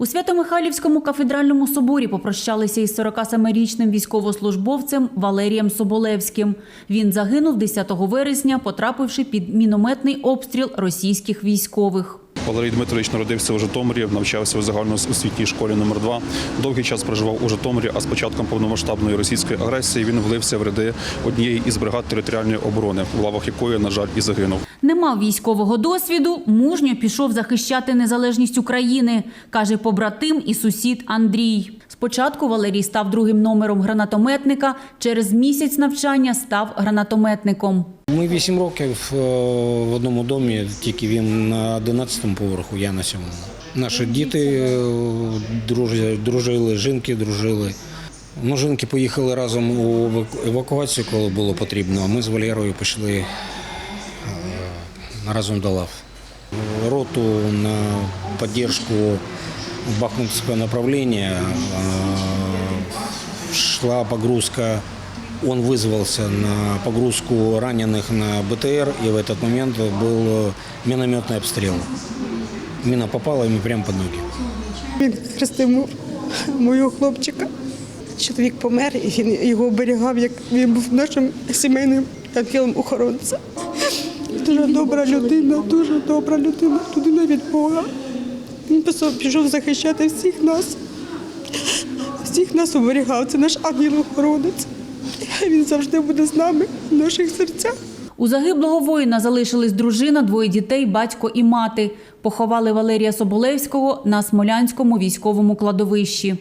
У Свято-Михайлівському кафедральному соборі попрощалися із 47-річним військовослужбовцем Валерієм Соболевським. Він загинув 10 вересня, потрапивши під мінометний обстріл російських військових. Валерій Дмитрович народився у Житомирі, навчався у загальноосвітній школі номер 2 Довгий час проживав у Житомирі, а з початком повномасштабної російської агресії він влився в ряди однієї із бригад територіальної оборони, в лавах якої, на жаль, і загинув. Не мав військового досвіду, мужньо пішов захищати незалежність України, каже побратим і сусід Андрій. Спочатку Валерій став другим номером гранатометника, через місяць навчання став гранатометником. Ми вісім років е, в одному домі, тільки він на 11-му поверху, я на сьомому. Наші діти е, дружили, жінки дружили. Ну, жінки поїхали разом у евакуацію, коли було потрібно, ми з Валерою пішли е, разом до лав. Роту на підтримку Бахмутського направления э, шла погрузка он вызвался на погрузку раненых на БТР, и в этот момент был минометный обстрел. Мина попала ему прямо под ноги. Він хрестив мо- мого хлопчика. Чоловік помер, і він його оберігав, як він був нашим сімейним ангелом охоронцем. Дуже добра людина, дуже добра людина, людина від Бога. Він просто пішов захищати всіх нас. Всіх нас оберігав. Це наш ангел-охоронець. Він завжди буде з нами в наших серцях. У загиблого воїна залишились дружина, двоє дітей, батько і мати. Поховали Валерія Соболевського на Смолянському військовому кладовищі.